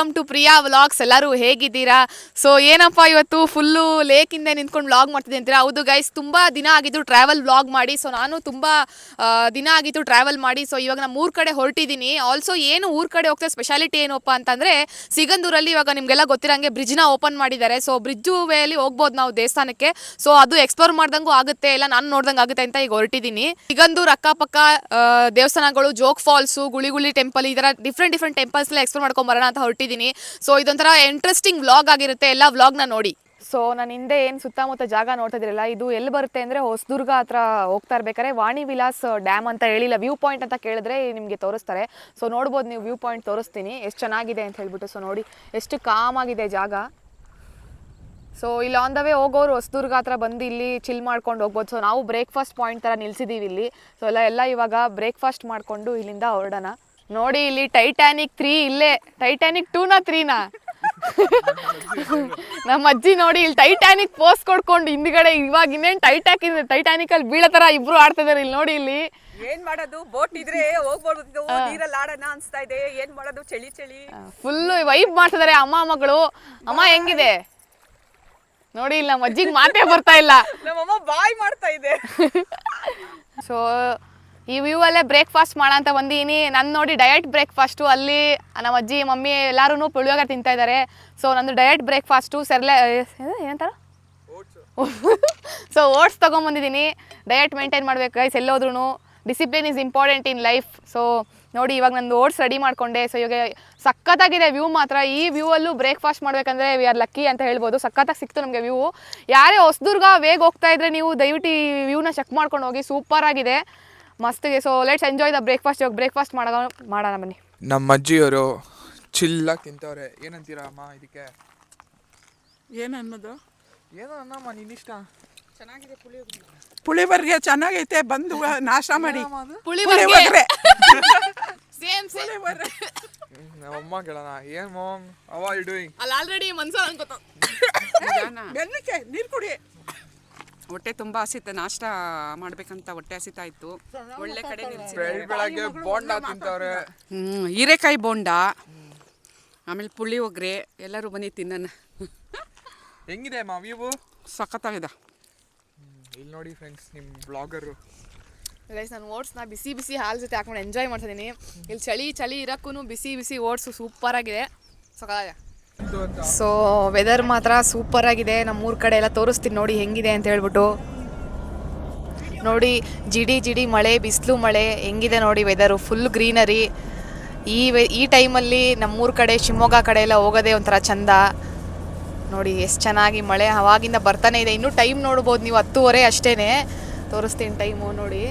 Welcome to Priya vlogs. ಎಲ್ಲರೂ ಹೇಗಿದ್ದೀರಾ? So ಏನಪ್ಪ ಇವತ್ತು ಫುಲ್ಲು ಲೇಕಿಂದ ನಿಂತ್ಕೊಂಡು ವ್ಲಾಗ್ ಮಾಡ್ತಿದ್ದೆ ಅಂತೀರಾ? ಹೌದು ಗೈಸ್ ತುಂಬ ದಿನ ಆಗಿದ್ದು ಟ್ರಾವೆಲ್ ವ್ಲಾಗ್ ಮಾಡಿ. ಸೊ ನಾನು ತುಂಬ ದಿನ ಆಗಿತ್ತು ಟ್ರಾವೆಲ್ ಮಾಡಿ. ಸೊ ಇವಾಗ ನಮ್ಮ ಊರ್ ಕಡೆ ಹೊರಟಿದ್ದೀನಿ ಆಲ್ಸೋ ಏನು ಊರ್ ಕಡೆ ಹೋಗ್ತಾ ಸ್ಪೆಷಾಲಿಟಿ ಏನಪ್ಪ ಅಂತಂದರೆ, ಸಿಗಂದೂರಲ್ಲಿ ಇವಾಗ ನಿಮಗೆಲ್ಲ ಗೊತ್ತಿರಂಗೆ ಬ್ರಿಡ್ಜ್ನ ಓಪನ್ ಮಾಡಿದ್ದಾರೆ. ಸೊ ಬ್ರಿಡ್ಜು ವೇಲಿ ಹೋಗ್ಬೋದು ನಾವು ದೇವಸ್ಥಾನಕ್ಕೆ. ಸೊ ಅದು ಎಕ್ಸ್ಪ್ಲೋರ್ ಮಾಡ್ದಂಗೂ ಆಗುತ್ತೆ. ಇಲ್ಲ, ನಾನು ನೋಡ್ದಂಗೆ ಆಗುತ್ತೆ ಅಂತ ಈಗ ಹೊರಟಿದ್ದೀನಿ ಸಿಗಂದೂರ್ ಅಕ್ಕಪಕ್ಕ ದೇವಸ್ಥಾನಗಳು, ಜೋಗ್ ಫಾಲ್ಸು ಗುಳಿಗುಳಿ ಟೆಂಪಲ್ ಈ ಥರ ಡಿಫ್ರೆಂಟ್ ಡಿಫ್ರೆಂಟ್ ಟೆಂಪಲ್ಸ್ ಎಲ್ಲ ಎಕ್ಸ್ಪ್ಲೋರ್ ಮಾಡ್ಕೊಂಡ್ ಬರೋಣ ಅಂತ ಹೊರಟಿದ್ದೀನಿ ಸೊ ಇದೊಂಥರ ಇಂಟ್ರೆಸ್ಟಿಂಗ್ ವ್ಲಾಗ್ ಆಗಿರುತ್ತೆ. ಎಲ್ಲ ವ್ಲಾಗ್ನ ನೋಡಿ. ಸೊ ನಾನು ಹಿಂದೆ ಏನು ಸುತ್ತಮುತ್ತ ಜಾಗ ನೋಡ್ತಾ ಇದು ಎಲ್ಲಿ ಬರುತ್ತೆ ಅಂದರೆ ಹೊಸದುರ್ಗ ಹತ್ರ ಹೋಗ್ತಾ ಇರ್ಬೇಕಾದ್ರೆ ವಾಣಿ ವಿಲಾಸ್ ಡ್ಯಾಮ್ ಅಂತ ಹೇಳಿಲ್ಲ ವ್ಯೂ ಪಾಯಿಂಟ್ ಅಂತ ಕೇಳಿದ್ರೆ ನಿಮಗೆ ತೋರಿಸ್ತಾರೆ. ಸೊ ನೋಡ್ಬೋದು ನೀವು ವ್ಯೂ ಪಾಯಿಂಟ್ ತೋರಿಸ್ತೀನಿ. ಎಷ್ಟು ಚೆನ್ನಾಗಿದೆ ಅಂತ ಹೇಳ್ಬಿಟ್ಟು. ಸೊ ನೋಡಿ, ಎಷ್ಟು ಕಾಮ್ ಆಗಿದೆ ಜಾಗ. ಸೊ ಇಲ್ಲಿ ಆನ್ ದ ವೇ ಹೋಗೋರು ಹೊಸದುರ್ಗ ಹತ್ರ ಬಂದು ಇಲ್ಲಿ ಚಿಲ್ ಮಾಡ್ಕೊಂಡು ಹೋಗ್ಬೋದು. ಸೊ ನಾವು ಬ್ರೇಕ್ಫಾಸ್ಟ್ ಪಾಯಿಂಟ್ ಥರ ನಿಲ್ಸಿದ್ದೀವಿ ಇಲ್ಲಿ. ಸೊ ಎಲ್ಲ ಎಲ್ಲ ಇವಾಗ ಬ್ರೇಕ್ಫಾಸ್ಟ್ ಮಾಡಿಕೊಂಡು ಇಲ್ಲಿಂದ ಹೊರಡೋಣ. ನೋಡಿ ಇಲ್ಲಿ ಟೈಟಾನಿಕ್ ತ್ರೀ ಇಲ್ಲೇ. ಟೈಟ್ಯಾನಿಕ್ ಟೂನಾ ತ್ರೀನಾ ನಮ್ಮ ಅಜ್ಜಿ ನೋಡಿ ಇಲ್ಲಿ ಟೈಟಾನಿಕ್ ಪೋಸ್ಟ್ ಕೊಡ್ಕೊಂಡು ಹಿಂದ್ಗಡೆ ಇವಾಗ ಇನ್ನೇನು ಟೈಟ್ಯಾಕ್ ಟೈಟಾನಿಕ್ ಅಲ್ಲಿ ಬೀಳೋ ತರ ಇಬ್ರು ಆಡ್ತಾ ಇದಾರೆ ಇಲ್ಲಿ ನೋಡಿ ಇಲ್ಲಿ. ಏನ್ ಮಾಡೋದು? ಬೋಟ್ ಇದ್ರೆ ಹೋಗ್ಬೋದು. ನೀರಲ್ಲಿ ಆಡೋಣ ಅನ್ಸ್ತಾ ಇದೆ. ಏನ್ ಮಾಡೋದು? ಚಳಿ ಚಳಿ. ಫುಲ್ಲು ವೈಬ್ ಮಾಡ್ತಿದ್ದಾರೆ ಅಮ್ಮ ಮಗಳು ಅಮ್ಮ ಹೆಂಗಿದೆ? ನೋಡಿ ಇಲ್ಲಿ ನಮ್ಮ ಅಜ್ಜಿಗೆ ಮಾತೇ ಬರ್ತಾ ಇಲ್ಲ. ನಮ್ಮಮ್ಮ ಬಾಯ್ ಮಾಡ್ತಾ ಇದೆ. ಸೊ ಈ ವ್ಯೂ ಅಲ್ಲೇ ಬ್ರೇಕ್ಫಾಸ್ಟ್ ಅಂತ ಬಂದೀನಿ. ನಾನು ನೋಡಿ ಡಯಟ್ ಬ್ರೇಕ್ಫಾಸ್ಟು ಅಲ್ಲಿ ನಮ್ಮ ಅಜ್ಜಿ, ಮಮ್ಮಿ ಎಲ್ಲರೂ ಪುಳಿಯೋಗರೆ ತಿಂತಾ ಇದ್ದಾರೆ ಸೊ ನಂದು ಡಯಟ್ ಬ್ರೇಕ್ಫಾಸ್ಟು ಸೆರ್ಲೆ ಏನಂತಾರ? ಸೊ ಓಟ್ಸ್ ತೊಗೊಂಬಂದಿದ್ದೀನಿ ಡಯಟ್ ಮೇಂಟೈನ್ ಮಾಡ್ಬೇಕು guys ಎಲ್ಲೋದ್ರೂ discipline is important in life so ನೋಡಿ, ಇವಾಗ ನಂದು ಓಟ್ಸ್ ರೆಡಿ ಮಾಡ್ಕೊಂಡೆ. ಸೊ ಇವಾಗ ಸಖತ್ತಾಗಿದೆ ವ್ಯೂ ಮಾತ್ರ. ಈ ವ್ಯೂ ಅಲ್ಲೂ ಬ್ರೇಕ್ಫಾಸ್ಟ್ ಮಾಡ್ಬೇಕಂದ್ರೆ ವಿ ಆರ್ ಲಕ್ಕಿ ಅಂತ ಹೇಳ್ಬೋದು. ಸಖತ್ತಾಗಿ ಸಿಕ್ತು ನಮಗೆ ವ್ಯೂ ಯಾರೇ ಹೊಸದುರ್ಗ, ವೇಗ ಹೋಗ್ತಾ ಇದ್ರೆ ನೀವು ದಯವಿಟ್ಟು ಈ ವ್ಯೂನ ಚೆಕ್ ಮಾಡ್ಕೊಂಡು ಹೋಗಿ. ಸೂಪರ್ ಆಗಿದೆ. ಮಸ್ತಿಗೆ. So let's enjoy the breakfast ಇವಾಗ ಬ್ರೇಕ್ಫಾಸ್ಟ್ ಮಾಡೋಣ ಮಾಡೋಣ ಬನ್ನಿ. ನಮ್ಮ ಅಜ್ಜಿಯವರು ಚಿಲ್ಲ ತಿಂತವ್ರೆ. ಏನಂತೀರಾ ಅಮ್ಮ ಇದಕ್ಕೆ? ಏನು ಅನ್ನೋದು? ಏನೋ ಅನ್ನಮ್ಮ ನಿನ್ನಿಷ್ಟ? ಪುಳಿವರ್ಗೆ ಚೆನ್ನಾಗೈತೆ ಬಂದು ನಾಶ ಮಾಡಿ. ಪುಳಿ ಪುಳಿಯೋಗರೆ. ಸೇಮ್ ಸೇಮ್ ನಮ್ಮ ಅಮ್ಮ ಕೇಳೋಣ. ಏನ್ ಮಾಮ್ ಅವ ಯು ಡೂಯಿಂಗ್ ಅಲ್ಲಿ ಆಲ್ರೆಡಿ ಮನ್ಸಲ್ಲಿ ಅನ್ಕೋತ ಬೆಲ್ಲಕ್ಕೆ ನೀರು ಕುಡಿ. ಹೊಟ್ಟೆ ತುಂಬ ಹಸಿತ ನಾಷ್ಟ ಮಾಡ್ಬೇಕಂತ ಹೊಟ್ಟೆ ಹಸಿತಾ ಇತ್ತು. ಒಳ್ಳೆ ಕಡೆ ನಿಲ್ಸಿ ಬೆಳ್ ಬೆಳಗ್ಗೆ ಬೋಂಡ ತಿಂತವ್ರೆ. ಹ್ಮ್, ಹೀರೆಕಾಯಿ ಬೋಂಡ ಆಮೇಲೆ ಪುಳಿಯೋಗರೆ ಎಲ್ಲರೂ ಬನ್ನಿ ತಿನ್ನೋಣ. ಹೆಂಗಿದೆ ಅಮ್ಮ ವ್ಯೂ? ಸಖತ್ತಾಗಿದೆ. ಇಲ್ಲಿ ನೋಡಿ ಫ್ರೆಂಡ್ಸ್ ನಿಮ್ಮ ಬ್ಲಾಗರು ಗೈಸ್ ನಾನು ಓಟ್ಸ್ನ ಬಿಸಿ ಬಿಸಿ ಹಾಲು ಜೊತೆ ಹಾಕೊಂಡು ಎಂಜಾಯ್ ಮಾಡ್ತಿದ್ದೀನಿ ಇಲ್ಲಿ ಚಳಿ ಚಳಿ ಇರೋಕ್ಕೂ ಬಿಸಿ ಬಿಸಿ ಓಟ್ಸು ಸೂಪರ್ ಆಗಿದೆ ಸಕಾಲ ಸೊ ವೆದರ್ ಮಾತ್ರ ಸೂಪರ್ ಆಗಿದೆ. ನಮ್ಮೂರ ಕಡೆ ಎಲ್ಲ ತೋರಿಸ್ತೀನಿ ನೋಡಿ ಹೆಂಗಿದೆ ಅಂತ ಹೇಳ್ಬಿಟ್ಟು. ನೋಡಿ, ಜಿಡಿ ಜಿಡಿ ಮಳೆ, ಬಿಸಿಲು ಮಳೆ ಹೆಂಗಿದೆ ನೋಡಿ ವೆದರು ಫುಲ್ ಗ್ರೀನರಿ ಈ ವೆ ಈ ಟೈಮಲ್ಲಿ ನಮ್ಮೂರ ಕಡೆ, ಶಿವಮೊಗ್ಗ ಕಡೆ ಎಲ್ಲ ಹೋಗೋದೇ ಒಂಥರ ಚಂದ. ನೋಡಿ, ಎಷ್ಟು ಚೆನ್ನಾಗಿ ಮಳೆ ಅವಾಗಿಂದ ಬರ್ತಾನೆ ಇದೆ. ಇನ್ನೂ ಟೈಮ್ ನೋಡ್ಬೋದು ನೀವು ಹತ್ತುವರೆ ಅಷ್ಟೇ ತೋರಿಸ್ತೀನಿ ಟೈಮು ನೋಡಿ.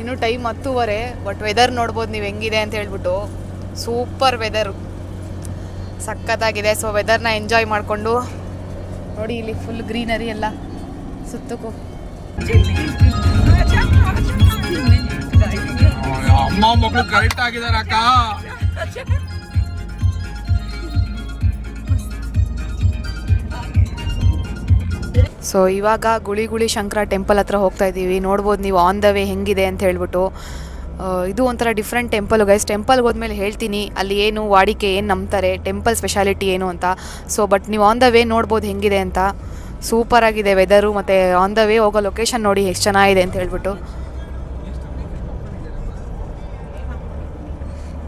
ಇನ್ನೂ ಟೈಮ್ ಹತ್ತುವರೆ ಬಟ್ ವೆದರ್ ನೋಡ್ಬೋದು ನೀವು ಹೆಂಗಿದೆ ಅಂತ ಹೇಳ್ಬಿಟ್ಟು. ಸೂಪರ್ ವೆದರು ಸಖತ್ತಾಗಿದೆ. ಸೊ ವೆದರ್ನ ಎಂಜಾಯ್ ಮಾಡಿಕೊಂಡು ನೋಡಿ ಇಲ್ಲಿ ಫುಲ್ ಗ್ರೀನರಿ ಎಲ್ಲ ಸುತ್ತಕ್ಕೂ. ಅಮ್ಮ ಮಗಳು ಕರೆಕ್ಟ್ ಆಗಿದಾರ ಅಕ್ಕ. ಸೊ ಇವಾಗ ಗುಳಿ ಗುಳಿ ಶಂಕರ ಟೆಂಪಲ್ ಹತ್ರ ಹೋಗ್ತಾ ಇದ್ದೀವಿ. ನೋಡ್ಬೋದು ನೀವು ಆನ್ ದ ವೇ ಹೆಂಗಿದೆ ಅಂತ ಹೇಳ್ಬಿಟ್ಟು. ಇದು ಒಂಥರ ಡಿಫ್ರೆಂಟ್ ಟೆಂಪಲ್ ಗೈಸ್ ಟೆಂಪಲ್ಗೆ ಹೋದ್ಮೇಲೆ ಹೇಳ್ತೀನಿ, ಅಲ್ಲಿ ಏನು ವಾಡಿಕೆ ಏನು ನಂಬ್ತಾರೆ ಟೆಂಪಲ್ ಸ್ಪೆಷಾಲಿಟಿ ಏನು ಅಂತ. ಸೊ ಬಟ್ ನೀವು ಆನ್ ದ ವೇ ನೋಡ್ಬೋದು ಹೆಂಗಿದೆ ಅಂತ. ಸೂಪರ್ ಆಗಿದೆ ವೆದರು ಮತ್ತು ಆನ್ ದ ವೇ ಹೋಗೋ ಲೊಕೇಶನ್ ನೋಡಿ ಎಷ್ಟು ಚೆನ್ನಾಗಿದೆ ಅಂತ ಹೇಳ್ಬಿಟ್ಟು.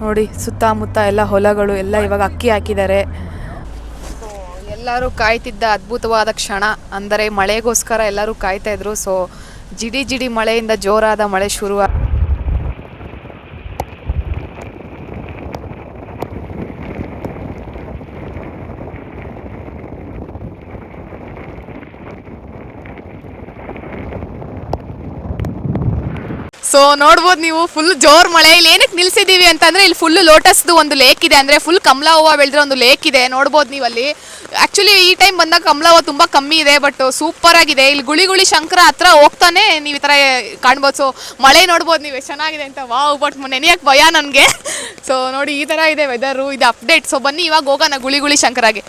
ನೋಡಿ, ಸುತ್ತಮುತ್ತ ಎಲ್ಲ ಹೊಲಗಳು, ಎಲ್ಲ ಇವಾಗ ಅಕ್ಕಿ ಹಾಕಿದ್ದಾರೆ. ಎಲ್ಲರೂ ಕಾಯ್ತಿದ್ದ ಅದ್ಭುತವಾದ ಕ್ಷಣ. ಅಂದರೆ ಮಳೆಗೋಸ್ಕರ ಎಲ್ಲರೂ ಕಾಯ್ತಾ ಇದ್ರು. ಸೊ ಜಿಡಿ ಜಿಡಿ ಮಳೆಯಿಂದ ಜೋರಾದ ಮಳೆ ಶುರು ಸೊ ನೋಡ್ಬೋದು ನೀವು ಫುಲ್ ಜೋರ್ ಮಳೆ. ಇಲ್ಲಿ ಏನಕ್ಕೆ ನಿಲ್ಸಿದೀವಿ ಅಂತಂದ್ರೆ, ಇಲ್ಲಿ ಫುಲ್ ಲೋಟಸ್ದು ಒಂದು ಲೇಕ್ ಇದೆ. ಅಂದ್ರೆ ಫುಲ್ ಕಮಲ ಹೂವ ಬೆಳೆದ್ರೆ ಒಂದು ಲೇಕ್ ಇದೆ. ನೋಡ್ಬೋದು ನೀವು ಅಲ್ಲಿ. ಆಕ್ಚುಲಿ ಈ ಟೈಮ್ ಬಂದಾಗ ಕಮಲ ಹೂವು ತುಂಬಾ ಕಮ್ಮಿ ಇದೆ ಬಟ್ ಸೂಪರ್ ಆಗಿದೆ. ಇಲ್ಲಿ ಗುಳಿ ಗುಳಿ ಶಂಕರ ಹತ್ರ ಹೋಗ್ತಾನೆ ನೀವು ಈ ತರ ಕಾಣ್ಬೋದು. ಸೊ ಮಳೆ ನೋಡ್ಬೋದು ನೀವು, ಎಷ್ಟು ಚೆನ್ನಾಗಿದೆ ಅಂತ. ವಾವ್ ಬಟ್ ನೆನೆಯಕ್ಕೆ ಭಯ ನನಗೆ. ಸೊ ನೋಡಿ, ಈ ತರ ಇದೆ ವೆದರು ಇದು ಅಪ್ಡೇಟ್ ಸೊ ಬನ್ನಿ, ಇವಾಗ ಹೋಗೋಣ ಗುಳಿ ಗುಳಿ ಶಂಕರಾಗೆ.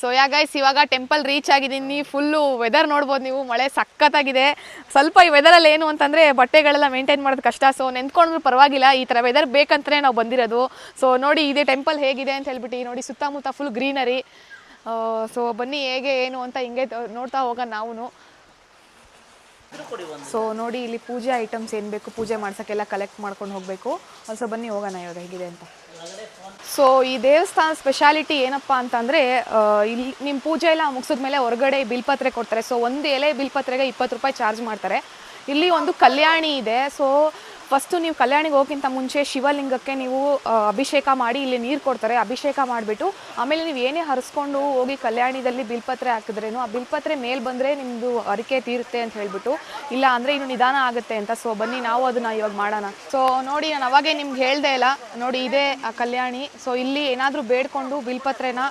ಸೊ ಯಾ ಗೈಸ್ ಇವಾಗ ಟೆಂಪಲ್ ರೀಚ್ ಆಗಿದ್ದೀನಿ. ಫುಲ್ಲು ವೆದರ್ ನೋಡ್ಬೋದು ನೀವು. ಮಳೆ ಸಖತ್ತಾಗಿದೆ. ಸ್ವಲ್ಪ ಈ ವೆದರಲ್ಲಿ ಏನು ಅಂತಂದರೆ ಬಟ್ಟೆಗಳೆಲ್ಲ ಮೇಂಟೈನ್ ಮಾಡೋದು ಕಷ್ಟ. ಸೊ ನೆಂದ್ಕೊಂಡ್ರು ಪರವಾಗಿಲ್ಲ. ಈ ಥರ ವೆದರ್ ಬೇಕಂತಲೇ ನಾವು ಬಂದಿರೋದು. ಸೊ ನೋಡಿ ಇದೇ ಟೆಂಪಲ್ ಹೇಗಿದೆ ಅಂತ ಹೇಳ್ಬಿಟ್ಟು ನೋಡಿ ಸುತ್ತಮುತ್ತ ಫುಲ್ ಗ್ರೀನರಿ ಸೊ ಬನ್ನಿ ಹೇಗೆ, ಏನು ಅಂತ ಹಿಂಗೆ ನೋಡ್ತಾ ಹೋಗೋಣ ನಾವು ಸೊ ನೋಡಿ ಇಲ್ಲಿ ಪೂಜೆ ಐಟಮ್ಸ್ ಏನು ಬೇಕು, ಪೂಜೆ ಮಾಡ್ಸೋಕ್ಕೆಲ್ಲ ಕಲೆಕ್ಟ್ ಮಾಡ್ಕೊಂಡು ಹೋಗಬೇಕು. ಸೊ ಬನ್ನಿ ಹೋಗೋಣ ಇವಾಗ, ಹೇಗಿದೆ ಅಂತ. ಸೊ ಈ ದೇವಸ್ಥಾನ ಸ್ಪೆಷಾಲಿಟಿ ಏನಪ್ಪ ಅಂತಂದರೆ ಇಲ್ಲಿ ನಿಮ್ಮ ಪೂಜೆ ಎಲ್ಲ ಮುಗಿಸಿದ್ಮೇಲೆ ಹೊರಗಡೆ ಬಿಲ್ಪತ್ರೆ ಕೊಡ್ತಾರೆ. ಸೊ ಒಂದು ಎಲೆ ಬಿಲ್ಪತ್ರೆಗೆ ಇಪ್ಪತ್ತು ರೂಪಾಯಿ ಚಾರ್ಜ್ ಮಾಡ್ತಾರೆ. ಇಲ್ಲಿ ಒಂದು ಕಲ್ಯಾಣಿ ಇದೆ. ಸೊ ಫಸ್ಟು ನೀವು ಕಲ್ಯಾಣಿಗೆ ಹೋಗೋಕ್ಕಿಂತ ಮುಂಚೆ ಶಿವಲಿಂಗಕ್ಕೆ ನೀವು ಅಭಿಷೇಕ ಮಾಡಿ ಇಲ್ಲಿ ನೀರು ಕೊಡ್ತಾರೆ, ಅಭಿಷೇಕ ಮಾಡಿಬಿಟ್ಟು ಆಮೇಲೆ ನೀವು ಏನೇ ಹರಿಸ್ಕೊಂಡು ಹೋಗಿ ಕಲ್ಯಾಣಿದಲ್ಲಿ ಬಿಲ್ಪತ್ರೆ ಹಾಕಿದ್ರೇನು, ಆ ಬಿಲ್ಪತ್ರೆ ಮೇಲೆ ಬಂದರೆ ನಿಮ್ಮದು ಅರಿಕೆ ತೀರುತ್ತೆ ಅಂತ ಹೇಳಿಬಿಟ್ಟು, ಇಲ್ಲ ಅಂದರೆ ಇನ್ನು ನಿಧಾನ ಆಗುತ್ತೆ ಅಂತ, ಸೊ ಬನ್ನಿ ನಾವು ಅದನ್ನ ಇವಾಗ ಮಾಡೋಣ. ಸೊ ನೋಡಿ, ನಾನು ಅವಾಗೇ ನಿಮ್ಗೆ ಹೇಳ್ದೆ ಇಲ್ಲ ನೋಡಿ ಇದೇ, ಆ, ಕಲ್ಯಾಣಿ, ಸೊ ಇಲ್ಲಿ ಏನಾದರೂ ಬೇಡ್ಕೊಂಡು ಬಿಲ್ಪತ್ರೆನ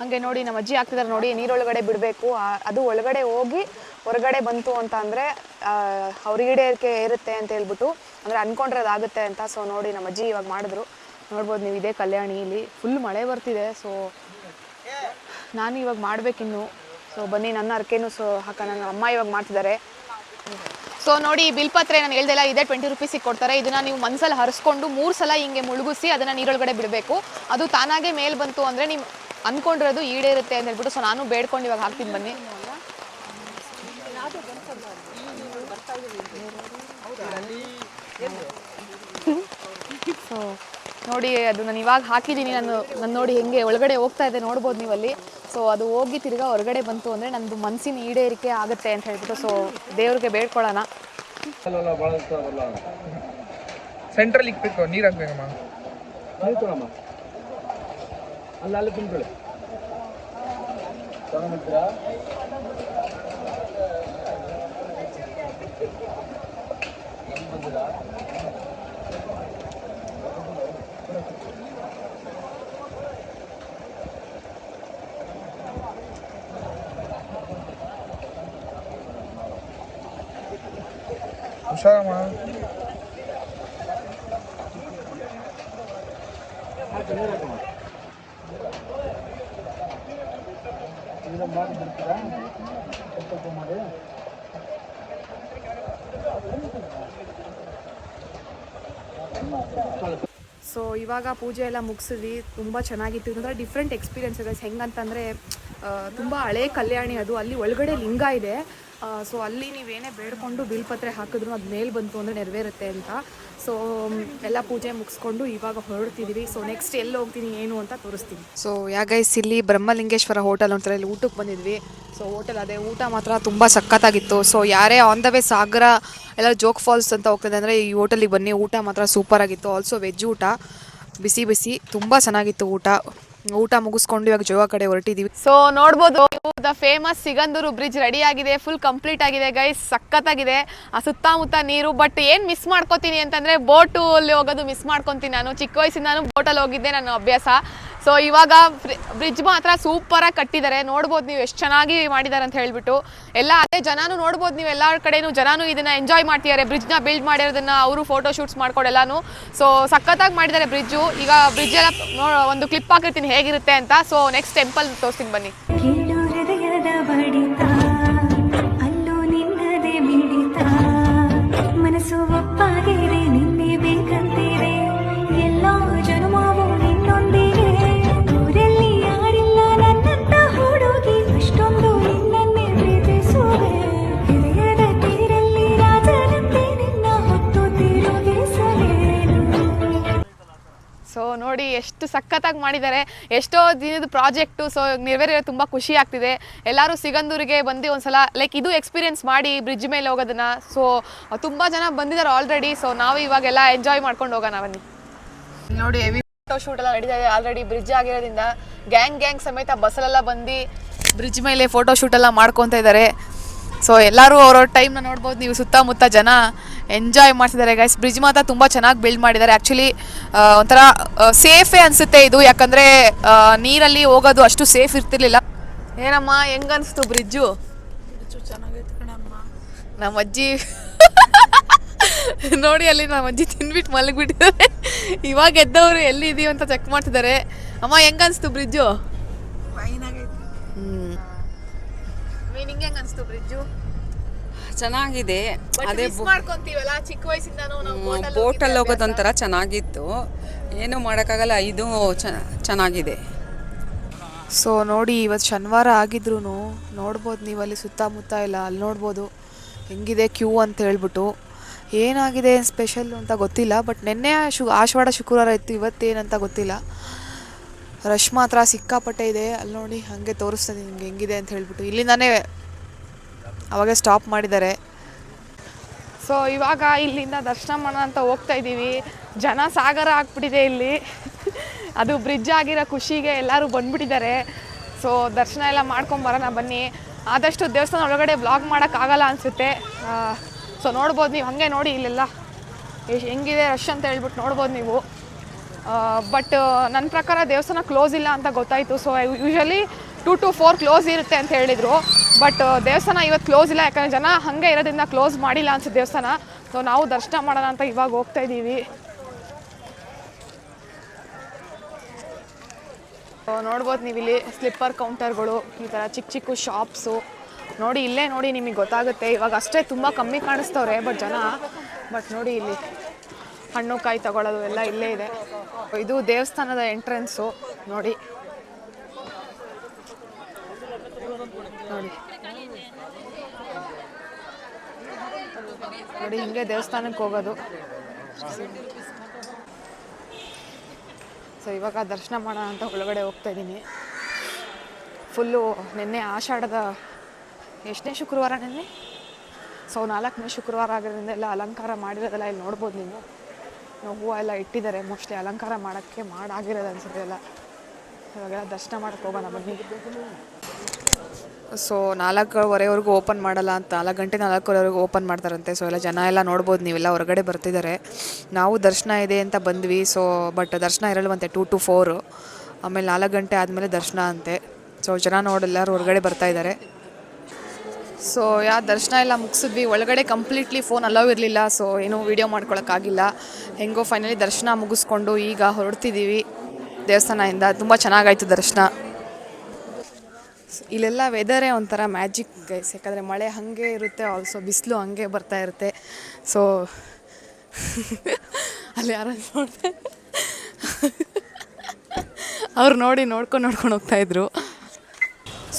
ಹಂಗೆ ನೋಡಿ ನಮ್ಮ ಅಜ್ಜಿ ಹಾಕ್ತಿದ್ದಾರೆ ನೋಡಿ, ನೀರೊಳಗಡೆ ಬಿಡಬೇಕು ಅದು ಒಳಗಡೆ ಹೋಗಿ ಹೊರಗಡೆ ಬಂತು ಅಂತ ಅಂದರೆ ಅವ್ರ ಈಡೇರಿಕೆ ಇರುತ್ತೆ ಅಂತ ಹೇಳ್ಬಿಟ್ಟು, ಅಂದರೆ ಅನ್ಕೊಂಡ್ರೆ ಅದಾಗುತ್ತೆ ಅಂತ ಸೊ ನೋಡಿ ನಮ್ಮ ಅಜ್ಜಿ ಇವಾಗ ಮಾಡಿದ್ರು. ನೋಡ್ಬೋದು ನೀವು ಇದೇ ಕಲ್ಯಾಣಿ ಇಲ್ಲಿ ಫುಲ್ ಮಳೆ ಬರ್ತಿದೆ ಸೊ ನಾನು ಇವಾಗ ಮಾಡಬೇಕಿನ್ನು. ಸೊ ಬನ್ನಿ, ನನ್ನ ಅರ್ಕೆನೂ ಸೊ ಹಾಕ ನನ್ನ ಅಮ್ಮ ಇವಾಗ ಮಾಡ್ತಿದ್ದಾರೆ. ಸೊ ನೋಡಿ ಬಿಲ್ಪತ್ರೆ ನಾನು ಹೇಳ್ದೆಲ್ಲ ಇದೇ ಟ್ವೆಂಟಿ ರುಪೀಸಿಗೆ ಕೊಡ್ತಾರೆ. ಇದನ್ನ ನೀವು ಮನ್ಸಲ್ಲಿ ಹರಿಸ್ಕೊಂಡು ಮೂರು ಸಲ ಹಿಂಗೆ ಮುಳುಗಿಸಿ ಅದನ್ನ ನೀರೊಳಗಡೆ ಬಿಡಬೇಕು. ಅದು ತಾನಾಗೆ ಮೇಲ್ ಬಂತು ಅಂದರೆ ನೀವು ಅಂದ್ಕೊಂಡಿರೋದು ಈಡೇರುತ್ತೆ ಅಂತ ಹೇಳ್ಬಿಟ್ಟು ಸೊ ನಾನು ಬೇಡ್ಕೊಂಡು ಇವಾಗ ಹಾಕ್ತೀನಿ ಬನ್ನಿ. ಸೊ ನೋಡಿ ಅದು ನಾನು ಇವಾಗ ಹಾಕಿದ್ದೀನಿ ನಾನು ನಾನು ನೋಡಿ ಹೆಂಗೆ ಒಳಗಡೆ ಹೋಗ್ತಾ ಇದೆ ನೋಡ್ಬೋದು ನೀವಲ್ಲಿ. ಅಲ್ಲಿ ಸೊ ಅದು ಹೋಗಿ ತಿರ್ಗಾ ಹೊರಗಡೆ ಬಂತು ಅಂದರೆ ನನ್ನದು ಮನಸ್ಸಿನ ಈಡೇರಿಕೆ ಆಗುತ್ತೆ ಅಂತ ಹೇಳ್ಬಿಟ್ಟು ಸೊ ದೇವ್ರಿಗೆ ಬೇಡ್ಕೊಳ್ಳೋಣ. ಸೆಂಟ್ರಲ್ ಇಕ್ಬೇಕು ನೀರು ಹಾಕ್ಬೇಕಮ್ಮ. ಅಲ್ಲ ಅಲ್ಲಿ ಕುಂತ್ಕೊಳ್ಳಿ. ಹುಷಾರಮ್ಮ ಸೊ ಇವಾಗ ಪೂಜೆ ಎಲ್ಲ ಮುಗಿಸಿದ್ವಿ. ತುಂಬ ಚೆನ್ನಾಗಿತ್ತು. ಅಂದರೆ ಡಿಫ್ರೆಂಟ್ ಎಕ್ಸ್ಪೀರಿಯನ್ಸ್ ಇದೆ ಹೆಂಗಂತಂದರೆ ತುಂಬ ಹಳೆ ಕಲ್ಯಾಣಿ ಅದು. ಅಲ್ಲಿ ಒಳಗಡೆ ಲಿಂಗ ಇದೆ. ಸೊ ಅಲ್ಲಿ ನೀವೇನೇ ಬೇಡ್ಕೊಂಡು ಬಿಲ್ಪತ್ರೆ ಹಾಕಿದ್ರು ಅದು ಮೇಲೆ ಬಂತು ಅಂದರೆ ನೆರವೇರುತ್ತೆ ಅಂತ. ಸೊ ಎಲ್ಲ ಪೂಜೆ ಮುಗಿಸ್ಕೊಂಡು ಇವಾಗ ಹೊರಡ್ತಿದ್ದೀವಿ ಸೊ ನೆಕ್ಸ್ಟ್ ಎಲ್ಲಿ ಹೋಗ್ತೀನಿ, ಏನು ಅಂತ ತೋರಿಸ್ತೀನಿ. ಸೊ ಯಾಗೈಸ್ ಇಲ್ಲಿ ಬ್ರಹ್ಮಲಿಂಗೇಶ್ವರ ಹೋಟೆಲ್ ಒಂಥರ ಇಲ್ಲಿ ಊಟಕ್ಕೆ ಬಂದಿದ್ವಿ. ಸೊ ಹೋಟೆಲ್ ಅದೇ ಊಟ ಮಾತ್ರ ತುಂಬ ಸಖತ್ತಾಗಿತ್ತು. ಸೊ ಯಾರೇ ಆನ್ ದ ವೇ ಸಾಗರ, ಎಲ್ಲ ಜೋಗ್ ಫಾಲ್ಸ್ ಅಂತ ಹೋಗ್ತದೆ ಅಂದರೆ ಈ ಹೋಟೆಲಿಗೆ ಬನ್ನಿ. ಊಟ ಮಾತ್ರ ಸೂಪರ್ ಆಗಿತ್ತು. ಆಲ್ಸೋ ವೆಜ್ ಊಟ. ಬಿಸಿ ಬಿಸಿ, ತುಂಬ ಚೆನ್ನಾಗಿತ್ತು ಊಟ. ಊಟ ಮುಗಿಸ್ಕೊಂಡು ಇವಾಗ ಜೋಗ ಕಡೆ ಹೊರಟಿದೀವಿ. ಸೊ ನೋಡ್ಬೋದು, the famous Sigandur bridge ready ಆಗಿದೆ ಫುಲ್ ಕಂಪ್ಲೀಟ್ ಆಗಿದೆ ಗೈಸ್ ಸಖತ್ತಾಗಿದೆ. ಆ ಸುತ್ತಮುತ್ತ ನೀರು ಬಟ್ ಏನು ಮಿಸ್ ಮಾಡ್ಕೋತೀನಿ ಅಂತಂದರೆ ಬೋಟು ಅಲ್ಲಿ ಹೋಗೋದು ಮಿಸ್ ಮಾಡ್ಕೊತೀನಿ ನಾನು. ಚಿಕ್ಕ ವಯಸ್ಸಿಂದ ನಾನು ಬೋಟಲ್ಲಿ ಹೋಗಿದ್ದೆ ನನ್ನ ಅಭ್ಯಾಸ. ಸೊ ಇವಾಗ ಬ್ರಿಡ್ಜ್ ಮಾತ್ರ ಸೂಪರಾಗಿ ಕಟ್ಟಿದ್ದಾರೆ ನೋಡ್ಬೋದು ನೀವು ಎಷ್ಟು ಚೆನ್ನಾಗಿ ಮಾಡಿದ್ದಾರೆ ಅಂತ ಹೇಳ್ಬಿಟ್ಟು. ಎಲ್ಲ ಅದೇ ಜನಾನು ನೋಡ್ಬೋದು ನೀವು ಎಲ್ಲ ಕಡೆನೂ ಜನಾನು ಇದನ್ನ ಎಂಜಾಯ್ ಮಾಡ್ತಿದ್ದಾರೆ ಬ್ರಿಡ್ಜ್ನ ಬಿಲ್ಡ್ ಮಾಡಿರೋದನ್ನ ಅವರು ಫೋಟೋ ಶೂಟ್ಸ್ ಮಾಡ್ಕೊಡೆಲ್ಲಾನು ಸೊ ಸಖತ್ತಾಗಿ ಮಾಡಿದ್ದಾರೆ ಬ್ರಿಡ್ಜು ಈಗ ಬ್ರಿಡ್ಜ್ ಎಲ್ಲ ಒಂದು ಕ್ಲಿಪ್ ಹಾಕಿರ್ತೀನಿ ಹೇಗಿರುತ್ತೆ ಅಂತ. ಸೊ ನೆಕ್ಸ್ಟ್ ಟೆಂಪಲ್ ತೋರಿಸ್ತೀನಿ ಬನ್ನಿ. ಮನಸ್ಸು ಒಪ್ಪಾಗಿದೆ ಎಷ್ಟು ಸಖತ್ತಾಗಿ ಮಾಡಿದ್ದಾರೆ, ಎಷ್ಟೋ ದಿನದ ಪ್ರಾಜೆಕ್ಟು ಸೊ ನೆರವೇರಿರೋ ತುಂಬ ಖುಷಿ ಆಗ್ತಿದೆ. ಎಲ್ಲರೂ ಸಿಗಂದೂರಿಗೆ ಬಂದು ಒಂದ್ಸಲ ಲೈಕ್ ಇದು ಎಕ್ಸ್ಪೀರಿಯೆನ್ಸ್ ಮಾಡಿ ಬ್ರಿಡ್ಜ್ ಮೇಲೆ ಹೋಗೋದನ್ನ. ಸೊ ತುಂಬ ಜನ ಬಂದಿದ್ದಾರೆ ಆಲ್ರೆಡಿ ಸೊ ನಾವು ಇವಾಗೆಲ್ಲ ಎಂಜಾಯ್ ಮಾಡ್ಕೊಂಡು ಹೋಗೋಣ, ಬನ್ನಿ. ನೋಡಿ ಹೆವಿ ಫೋಟೋ ಶೂಟ್ ಎಲ್ಲ ನಡೀತಾ ಇದೆ. ಆಲ್ರೆಡಿ ಬ್ರಿಡ್ಜ್ ಆಗಿರೋದ್ರಿಂದ ಗ್ಯಾಂಗ್ ಗ್ಯಾಂಗ್ ಸಮೇತ ಬಸ್ಸಲ್ಲೆಲ್ಲ ಬಂದು ಬ್ರಿಡ್ಜ್ ಮೇಲೆ ಫೋಟೋ ಶೂಟ್ ಎಲ್ಲ ಮಾಡ್ಕೊತಾ ಇದ್ದಾರೆ. ಸೊ ಎಲ್ಲರೂ ಅವ್ರವ್ರ ಟೈಮ್ನ ನೋಡ್ಬೋದು ನೀವು ಸುತ್ತಮುತ್ತ ಜನ ಎಂಜಾಯ್ ಮಾಡ್ತಿದ್ದಾರೆ ಗೈಸ್ ಬ್ರಿಡ್ಜ್ ಮಾತ್ರ ತುಂಬ ಚೆನ್ನಾಗಿ ಬಿಲ್ಡ್ ಮಾಡಿದ್ದಾರೆ. ಆ್ಯಕ್ಚುಲಿ ಒಂಥರ ಸೇಫೇ ಅನಿಸುತ್ತೆ ಇದು. ಯಾಕಂದರೆ ನೀರಲ್ಲಿ ಹೋಗೋದು ಅಷ್ಟು ಸೇಫ್ ಇರ್ತಿರ್ಲಿಲ್ಲ. ಏನಮ್ಮ ಹೆಂಗನ್ಸ್ತು ಬ್ರಿಡ್ಜು ನಮ್ಮ ಅಜ್ಜಿ ನೋಡಿ ಅಲ್ಲಿ ನಮ್ಮ ಅಜ್ಜಿ ತಿನ್ಬಿಟ್ಟು ಮಲಗಿಬಿಟ್ಟಿದ್ದಾರೆ. ಇವಾಗ ಎದ್ದವರು ಎಲ್ಲಿದೀವಿ ಅಂತ ಚೆಕ್ ಮಾಡ್ತಿದ್ದಾರೆ. ಅಮ್ಮ ಹೆಂಗನ್ಸ್ತು ಬ್ರಿಡ್ಜು ನಿಂಗೆ ಹೆಂಗ ಅನ್ಸ್ತು ಬ್ರಿಡ್ಜು ಚೆನ್ನಾಗಿದೆ. ಅದೇ ಬುಕ್ ಮಾಡ್ಕೊಂತೀವಲ್ಲ ಚಿಕ್ಕ ವಯಸ್ಸಿಂದ ನಾವು ಬೋಟಲ್ಲಿ ಹೋಗೋದೊಂಥರ ಚೆನ್ನಾಗಿತ್ತು. ಏನು ಮಾಡೋಕ್ಕಾಗಲ್ಲ ಇದು ಚ- ಚೆನ್ನಾಗಿದೆ. ಸೊ ನೋಡಿ ಇವತ್ತು ಶನಿವಾರ ಆಗಿದ್ರು ನೋಡ್ಬೋದು ನೀವು ಅಲ್ಲಿ ಸುತ್ತಮುತ್ತ ಇಲ್ಲ ಅಲ್ಲಿ ನೋಡ್ಬೋದು. ಹೆಂಗಿದೆ ಕ್ಯೂ ಅಂತ ಹೇಳ್ಬಿಟ್ಟು. ಏನಾಗಿದೆ ಸ್ಪೆಷಲ್ ಅಂತ ಗೊತ್ತಿಲ್ಲ ಬಟ್ ನಿನ್ನೆ ಶು ಆಶವಾಡ ಶುಕ್ರವಾರ ಇತ್ತು ಇವತ್ತೇನಂತ ಗೊತ್ತಿಲ್ಲ. ರಶ್ ಮಾತ್ರ ಸಿಕ್ಕಾಪಟ್ಟೆ ಇದೆ. ಅಲ್ಲಿ ನೋಡಿ ಹಾಗೆ ತೋರಿಸ್ತದೆ ನಿಮ್ಗೆ ಹೆಂಗಿದೆ ಅಂತ ಹೇಳಿಬಿಟ್ಟು. ಇಲ್ಲಿಂದಾನೇ ಅವಾಗ ಸ್ಟಾಪ್ ಮಾಡಿದ್ದಾರೆ. ಸೊ ಇವಾಗ ಇಲ್ಲಿಂದ ದರ್ಶನ ಮಾಡೋಣ ಅಂತ ಹೋಗ್ತಾ ಇದ್ದೀವಿ. ಜನ ಸಾಗರ ಆಗ್ಬಿಟ್ಟಿದೆ ಇಲ್ಲಿ. ಅದು ಬ್ರಿಡ್ಜ್ ಆಗಿರೋ ಖುಷಿಗೆ ಎಲ್ಲರೂ ಬಂದ್ಬಿಟ್ಟಿದ್ದಾರೆ. ಸೊ ದರ್ಶನ ಎಲ್ಲ ಮಾಡ್ಕೊಂಬರೋಣ ಬನ್ನಿ. ಆದಷ್ಟು ದೇವಸ್ಥಾನ ಒಳಗಡೆ ಬ್ಲಾಗ್ ಮಾಡೋಕ್ಕಾಗಲ್ಲ ಅನಿಸುತ್ತೆ. ಸೊ ನೋಡ್ಬೋದು ನೀವು ಹಾಗೆ ನೋಡಿ ಇಲ್ಲೆಲ್ಲ. ಹೆಂಗಿದೆ ರಶ್ ಅಂತ ಹೇಳ್ಬಿಟ್ಟು ನೋಡ್ಬೋದು ನೀವು. ಬಟ್ ನನ್ನ ಪ್ರಕಾರ ದೇವಸ್ಥಾನ ಕ್ಲೋಸ್ ಇಲ್ಲ ಅಂತ ಗೊತ್ತಾಯಿತು. So usually two to four close ಇರುತ್ತೆ ಅಂತ ಹೇಳಿದರು. ಬಟ್ ದೇವಸ್ಥಾನ ಇವತ್ತು ಕ್ಲೋಸ್ ಇಲ್ಲ. ಯಾಕಂದರೆ ಜನ ಹಾಗೆ ಇರೋದ್ರಿಂದ ಕ್ಲೋಸ್ ಮಾಡಿಲ್ಲ ಅನ್ಸುತ್ತೆ ದೇವಸ್ಥಾನ. ಸೊ ನಾವು ದರ್ಶನ ಮಾಡೋಣ ಅಂತ ಇವಾಗ ಹೋಗ್ತಾ ಇದ್ದೀವಿ. ನೋಡ್ಬೋದು ನೀವು ಇಲ್ಲಿ ಸ್ಲಿಪ್ಪರ್ ಕೌಂಟರ್ಗಳು ಈ ಥರ ಚಿಕ್ಕ ಚಿಕ್ಕ ಶಾಪ್ಸು ನೋಡಿ, ಇಲ್ಲೇ ನೋಡಿ ನಿಮಗೆ ಗೊತ್ತಾಗುತ್ತೆ. ಇವಾಗ ಅಷ್ಟೇ ತುಂಬ ಕಮ್ಮಿ ಕಾಣಿಸ್ತವ್ರೆ ಬಟ್ ಜನ ಬಟ್ ನೋಡಿ ಇಲ್ಲಿ ಹಣ್ಣು ಕಾಯಿ ತಗೊಳ್ಳೋದು ಎಲ್ಲ ಇಲ್ಲೇ ಇದೆ. ಇದು ದೇವಸ್ಥಾನದ ಎಂಟ್ರೆನ್ಸು. ನೋಡಿ. ನೋಡಿ. ನೋಡಿ, ಹಿಂಗೆ ದೇವಸ್ಥಾನಕ್ಕೆ ಹೋಗೋದು. ಸೊ ಇವಾಗ ದರ್ಶನ ಮಾಡೋಣ ಅಂತ ಒಳಗಡೆ ಹೋಗ್ತಾ ಇದ್ದೀನಿ. ಫುಲ್ಲು ನಿನ್ನೆ ಆಷಾಢದ ಎಷ್ಟನೇ ಶುಕ್ರವಾರ ನಿನ್ನೆ? ಸೊ ನಾಲ್ಕನೇ ಶುಕ್ರವಾರ ಆಗಿರೋದ್ರಿಂದ ಎಲ್ಲ ಅಲಂಕಾರ ಮಾಡಿರೋದೆಲ್ಲ ಇಲ್ಲಿ ನೋಡ್ಬೋದು ನೀವು ಹೂವು ಎಲ್ಲ ಇಟ್ಟಿದ್ದಾರೆ. ಮೋಸ್ಟ್ಲಿ ಅಲಂಕಾರ ಮಾಡೋಕ್ಕೆ ಮಾಡಾಗಿರೋದು ಅನ್ಸುತ್ತೆ ಎಲ್ಲ. ಇವಾಗೆಲ್ಲ ದರ್ಶನ ಮಾಡಕ್ಕೆ ಹೋಗೋಣ ಬನ್ನಿ. ಸೊ ನಾಲ್ಕುವರೆವರೆಗೂ ಓಪನ್ ಮಾಡಲ್ಲ ಅಂತ, ನಾಲ್ಕು ಗಂಟೆ ನಾಲ್ಕುವರೆವರೆಗೂ ಓಪನ್ ಮಾಡ್ತಾರಂತೆ. ಸೊ ಎಲ್ಲ ಜನ ಎಲ್ಲ ನೋಡ್ಬೋದು, ನೀವೆಲ್ಲ ಹೊರಗಡೆ ಬರ್ತಿದ್ದಾರೆ. ನಾವು ದರ್ಶನ ಇದೆ ಅಂತ ಬಂದ್ವಿ. ಸೊ ಬಟ್ ದರ್ಶನ ಇರಲ್ವಂತೆ ಟೂ ಟು ಫೋರು ಆಮೇಲೆ ನಾಲ್ಕು ಗಂಟೆ ಆದಮೇಲೆ ದರ್ಶನ ಅಂತೆ. ಸೊ ಜನ ನೋಡೆಲ್ಲರೂ ಹೊರಗಡೆ ಬರ್ತಾ ಇದ್ದಾರೆ. ಸೊ ಯಾ ದರ್ಶನ ಎಲ್ಲ ಮುಗಿಸಿದ್ವಿ. ಒಳಗಡೆ ಕಂಪ್ಲೀಟ್ಲಿ ಫೋನ್ ಅಲೋ ಇರಲಿಲ್ಲ. ಸೊ ಏನೂ ವೀಡಿಯೋ ಮಾಡ್ಕೊಳಕ್ಕಾಗಿಲ್ಲ. ಹೆಂಗೋ ಫೈನಲಿ ದರ್ಶನ ಮುಗಿಸ್ಕೊಂಡು ಈಗ ಹೊರಡ್ತಿದ್ದೀವಿ ದೇವಸ್ಥಾನದಿಂದ. ತುಂಬ ಚೆನ್ನಾಗಾಯ್ತು ದರ್ಶನ. ಇಲ್ಲೆಲ್ಲ ವೆದರೇ ಒಂಥರ ಮ್ಯಾಜಿಕ್ ಗೈಸ್ ಯಾಕಂದರೆ ಮಳೆ ಹಾಗೆ ಇರುತ್ತೆ ಆಲ್ಸೋ ಬಿಸಿಲು ಹಂಗೆ ಬರ್ತಾ ಇರುತ್ತೆ. ಸೊ ಅಲ್ಲಿ ಯಾರು ನೋಡಿದೆ. ಅವ್ರು ನೋಡಿ ನೋಡ್ಕೊಂಡು ನೋಡ್ಕೊಂಡು ಹೋಗ್ತಾಯಿದ್ರು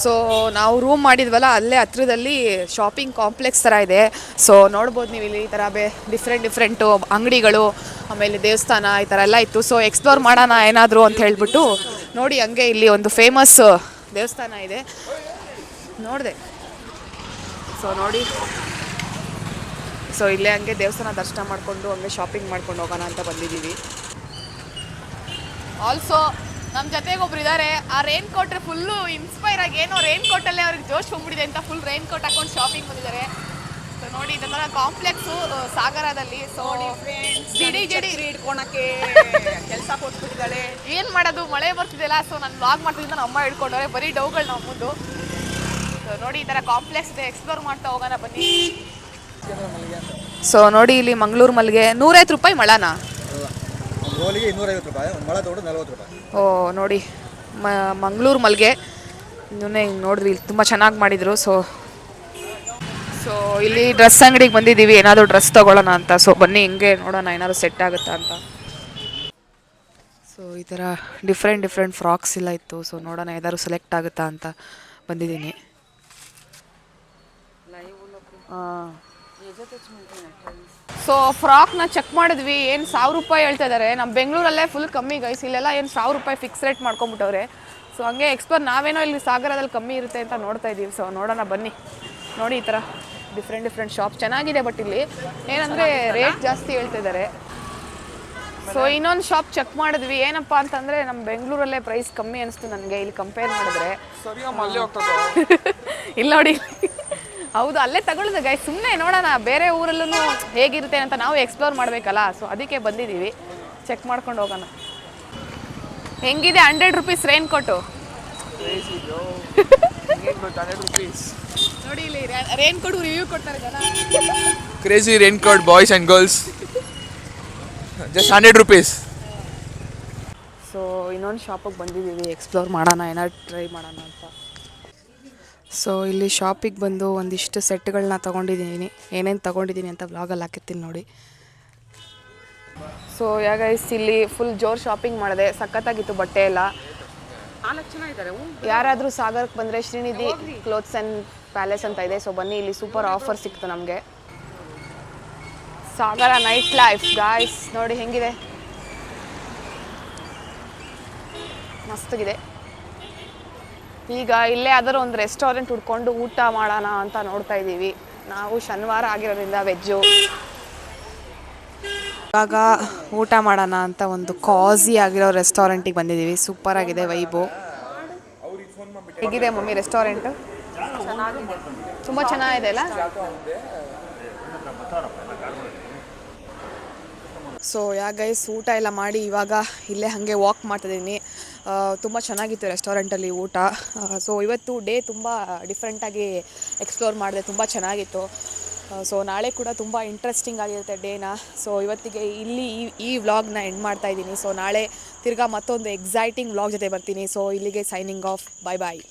ಸೊ ನಾವು ರೂಮ್ ಮಾಡಿದ್ವಲ್ಲ, ಅಲ್ಲೇ ಹತ್ರದಲ್ಲಿ ಶಾಪಿಂಗ್ ಕಾಂಪ್ಲೆಕ್ಸ್ ಥರ ಇದೆ. ಸೊ ನೋಡ್ಬೋದು ನೀವು ಇಲ್ಲಿ ಈ ಥರ ಬೇ ಡಿಫ್ರೆಂಟ್ ಡಿಫ್ರೆಂಟು ಅಂಗಡಿಗಳು, ಆಮೇಲೆ ದೇವಸ್ಥಾನ ಈ ಥರ ಎಲ್ಲ ಇತ್ತು. ಸೊ ಎಕ್ಸ್ಪ್ಲೋರ್ ಮಾಡೋಣ ಏನಾದರೂ ಅಂತ ಹೇಳ್ಬಿಟ್ಟು ನೋಡಿ ಹಂಗೆ ಇಲ್ಲಿ ಒಂದು ಫೇಮಸ್ ದೇವಸ್ಥಾನ ಇದೆ. ನೋಡಿದೆ. ಸೊ ನೋಡಿ. ಸೊ ಇಲ್ಲೇ ಹಂಗೆ ದೇವಸ್ಥಾನ ದರ್ಶನ ಮಾಡಿಕೊಂಡು, ಹಂಗೆ ಶಾಪಿಂಗ್ ಮಾಡ್ಕೊಂಡು ಹೋಗೋಣ ಅಂತ ಬಂದಿದ್ದೀವಿ. ಆಲ್ಸೋ ನಮ್ಮ ಜೊತೆಗೆ ಒಬ್ರು ಇದ್ದಾರೆ ಆ ರೈನ್ ಕೋಟ್ ಫುಲ್ಲು ಇನ್ಸ್ಪೈರ್ ಆಗಿ ಏನೋ ರೈನ್ ಕೋಟಲ್ಲೇ ಅವ್ರಿಗೆ ಜೋಶ್ ಬಂದ್ಬಿಟ್ಟಿದೆ ಅಂತ ಫುಲ್ ರೈನ್ ಕೋಟ್ ಹಾಕೊಂಡು ಶಾಪಿಂಗ್ ಬಂದಿದ್ದಾರೆ. ಸೊ ನೋಡಿ ಇದೆಲ್ಲ ಕಾಂಪ್ಲೆಕ್ಸು ಸಾಗರದಲ್ಲಿ. ಸೊ ಜಿಡಿ ಜಿಡಿ ಹಿಡ್ಕೊಳಕ್ಕೆ ಕೆಲಸ ಕೊಟ್ಬಿಟ್ಟಿದ್ದಾಳೆ. ಏನು ಮಾಡೋದು? ಮಳೆ ಬರ್ತಿದೆಯಲ್ಲ ಸೊ ನಾನು ವ್ಲಾಗ್ ಮಾಡ್ತಿದ್ದ ನಮ್ಮ ಅಮ್ಮ ಹಿಡ್ಕೊಂಡವ್ರೆ ಬರೀ ಡೌಗಳು ನಮ್ಮದು ಸೊ ನೋಡಿ ಈ ಥರ ಕಾಂಪ್ಲೆಕ್ಸ್ ಇದೆ. ಎಕ್ಸ್ಪ್ಲೋರ್ ಮಾಡ್ತಾ ಹೋಗೋಣ ಬನ್ನಿ. ಸೊ ನೋಡಿ ಇಲ್ಲಿ ಮಂಗಳೂರು ಮಲ್ಲಿಗೆ ನೂರೈವತ್ತು ರೂಪಾಯಿ ಮಳನಾ? ಇನ್ನೂರೈವತ್ತು ರೂಪಾಯಿ ಮಳೆ ತಗೊಂಡು ನಲ್ವತ್ತು ರೂಪಾಯಿ. ಓ ನೋಡಿ ಮ ಮಂಗಳೂರು ಮಲ್ಲಿಗೆ ಇನ್ನೂ ಹಿಂಗೆ ನೋಡಿದ್ವಿ ಇಲ್ಲಿ ತುಂಬ ಚೆನ್ನಾಗಿ ಮಾಡಿದರು ಸೊ. ಸೊ ಇಲ್ಲಿ ಡ್ರೆಸ್ ಅಂಗಡಿಗೆ ಬಂದಿದ್ದೀವಿ ಏನಾದರೂ ಡ್ರೆಸ್ ತೊಗೊಳ್ಳೋಣ ಅಂತ. ಸೊ ಬನ್ನಿ ಹಿಂಗೆ ನೋಡೋಣ ಏನಾದರೂ ಸೆಟ್ ಆಗುತ್ತಾ ಅಂತ. ಸೊ ಈ ಥರ ಡಿಫ್ರೆಂಟ್ ಡಿಫ್ರೆಂಟ್ ಫ್ರಾಕ್ಸ್ ಎಲ್ಲ ಇತ್ತು. ಸೊ ನೋಡೋಣ ಏನಾದರೂ ಸೆಲೆಕ್ಟ್ ಆಗುತ್ತಾ ಅಂತ ಬಂದಿದ್ದೀನಿ. ಸೊ ಫ್ರಾಕ್ನ ಚೆಕ್ ಮಾಡಿದ್ವಿ ಏನು ಸಾವಿರ ರೂಪಾಯಿ ಹೇಳ್ತಾ ಇದ್ದಾರೆ ನಮ್ಮ ಬೆಂಗಳೂರಲ್ಲೇ ಫುಲ್ ಕಮ್ಮಿ ಗೈಸ್ ಇಲ್ಲೆಲ್ಲ ಏನು ಸಾವಿರ ರೂಪಾಯಿ ಫಿಕ್ಸ್ ರೇಟ್ ಮಾಡ್ಕೊಂಬಿಟ್ಟವ್ರೆ ಸೊ ಹಂಗೆ ಎಕ್ಸ್ಪರ್ ನಾವೇನೋ ಇಲ್ಲಿ ಸಾಗರದಲ್ಲಿ ಕಮ್ಮಿ ಇರುತ್ತೆ ಅಂತ ನೋಡ್ತಾ ಇದ್ದೀವಿ ಸೊ ನೋಡೋಣ ಬನ್ನಿ. ನೋಡಿ ಈ ಥರ ಡಿಫ್ರೆಂಟ್ ಡಿಫ್ರೆಂಟ್ ಶಾಪ್ ಚೆನ್ನಾಗಿದೆ ಬಟ್ ಇಲ್ಲಿ ಏನಂದರೆ ರೇಟ್ ಜಾಸ್ತಿ ಹೇಳ್ತಾ ಇದ್ದಾರೆ ಸೊ ಇನ್ನೊಂದು ಶಾಪ್ ಚೆಕ್ ಮಾಡಿದ್ವಿ. ಏನಪ್ಪ ಅಂತಂದರೆ ನಮ್ಮ ಬೆಂಗಳೂರಲ್ಲೇ ಪ್ರೈಸ್ ಕಮ್ಮಿ ಅನಿಸ್ತು ನನಗೆ. ಇಲ್ಲಿ ಕಂಪೇರ್ ಮಾಡಿದ್ರೆ. ಇಲ್ಲ ನೋಡಿ. ಹೌದು ಅಲ್ಲೇ ತಗೊಳ್ಳೋದು ಗೈ ಸುಮ್ಮನೆ ನೋಡೋಣ ಬೇರೆ ಊರಲ್ಲೂ ಹೇಗಿರುತ್ತೆ ಅಂತ ನಾವು ಎಕ್ಸ್ಪ್ಲೋರ್ ಮಾಡಬೇಕಲ್ಲ. ಸೊ ಅದಕ್ಕೆ ಬಂದಿದ್ದೀವಿ. ಚೆಕ್ ಮಾಡ್ಕೊಂಡು ಹೋಗೋಣ. ಹೆಂಗಿದೆ hundred rupees rain coat hundred rupees ನೋಡಿ ಇಲ್ಲಿ ರೈನ್ ಕೋಟ್ ರಿವ್ಯೂ ಕೊಡ್ತಾರೆ ಜನ. Crazy rain coat boys and girls just hundred rupees so ಇನ್ನೊಂದು ಶಾಪಿಗೆ ಬಂದಿದ್ದೀವಿ. ಎಕ್ಸ್ಪ್ಲೋರ್ ಮಾಡೋಣ ಏನಾದ್ರು ಟ್ರೈ ಮಾಡೋಣ ಅಂತ. ಸೊ ಇಲ್ಲಿ ಶಾಪಿಗೆ ಬಂದು ಒಂದಿಷ್ಟು ಸೆಟ್ಗಳನ್ನ ತೊಗೊಂಡಿದ್ದೀನಿ. ಏನೇನು ತೊಗೊಂಡಿದ್ದೀನಿ ಅಂತ ವ್ಲಾಗಲ್ಲಿ ಹಾಕಿರ್ತೀನಿ ನೋಡಿ. ಸೊ ಯಾಗೈಸ್ ಇಲ್ಲಿ ಫುಲ್ ಜೋರ್ ಶಾಪಿಂಗ್ ಮಾಡಿದೆ. ಸಖತ್ತಾಗಿತ್ತು ಬಟ್ಟೆ ಎಲ್ಲ. ಯಾರಾದರೂ ಸಾಗರಕ್ಕೆ ಬಂದರೆ ಶ್ರೀನಿಧಿ ಕ್ಲೋತ್ಸ್ ಆ್ಯಂಡ್ ಪ್ಯಾಲೇಸ್ ಅಂತ ಇದೆ. ಸೊ ಬನ್ನಿ ಇಲ್ಲಿ ಸೂಪರ್ ಆಫರ್ ಸಿಕ್ತು ನಮಗೆ. ಸಾಗರ ನೈಟ್ ಲೈಫ್ ಗಾಯ್ಸ್ ನೋಡಿ ಹೆಂಗಿದೆ? ಮಸ್ತಾಗಿದೆ. ಈಗ ಇಲ್ಲೇ ಯಾವ್ದಾದ್ರು ಒಂದು ರೆಸ್ಟೋರೆಂಟ್ ಹುಡ್ಕೊಂಡು ಊಟ ಮಾಡೋಣ ಅಂತ ನೋಡ್ತಾ ಇದ್ದೀವಿ. ನಾವು ಶನಿವಾರ ಆಗಿರೋದ್ರಿಂದ ವೆಜ್ಜು. ಇವಾಗ ಊಟ ಮಾಡೋಣ ಅಂತ ಒಂದು ಕಾಸಿ ಆಗಿರೋ ರೆಸ್ಟೋರೆಂಟಿಗೆ ಬಂದಿದ್ದೀವಿ. ಸೂಪರ್ ಆಗಿದೆ ವೈಬು ಹೇಗಿದೆ ಮಮ್ಮಿ ರೆಸ್ಟೋರೆಂಟ್ ತುಂಬ ಚೆನ್ನಾಗಿದೆ ಅಲ್ಲ? ಸೊ ಗೈಸ್ ಊಟ ಎಲ್ಲ ಮಾಡಿ ಇವಾಗ ಇಲ್ಲೇ ಹಾಗೆ ವಾಕ್ ಮಾಡ್ತಿದ್ದೀನಿ ತುಂಬ ಚೆನ್ನಾಗಿತ್ತು ರೆಸ್ಟೋರೆಂಟಲ್ಲಿ ಊಟ. ಸೊ ಇವತ್ತು ಡೇ ತುಂಬ ಡಿಫ್ರೆಂಟಾಗಿ ಎಕ್ಸ್ಪ್ಲೋರ್ ಮಾಡಿದೆ, ತುಂಬ ಚೆನ್ನಾಗಿತ್ತು. ಸೊ ನಾಳೆ ಕೂಡ ತುಂಬ ಇಂಟ್ರೆಸ್ಟಿಂಗ್ ಆಗಿರುತ್ತೆ ಡೇನ ಸೊ ಇವತ್ತಿಗೆ ಇಲ್ಲಿ ಈ ಈ ವ್ಲಾಗ್ನ ಎಂಡ್ ಮಾಡ್ತಾ ಇದ್ದೀನಿ. ಸೊ ನಾಳೆ ತಿರ್ಗಾ ಮತ್ತೊಂದು ಎಕ್ಸೈಟಿಂಗ್ ವ್ಲಾಗ್ ಜೊತೆ ಬರ್ತೀನಿ. ಸೊ ಇಲ್ಲಿಗೆ ಸೈನಿಂಗ್ ಆಫ್ ಬಾಯ್ ಬಾಯ್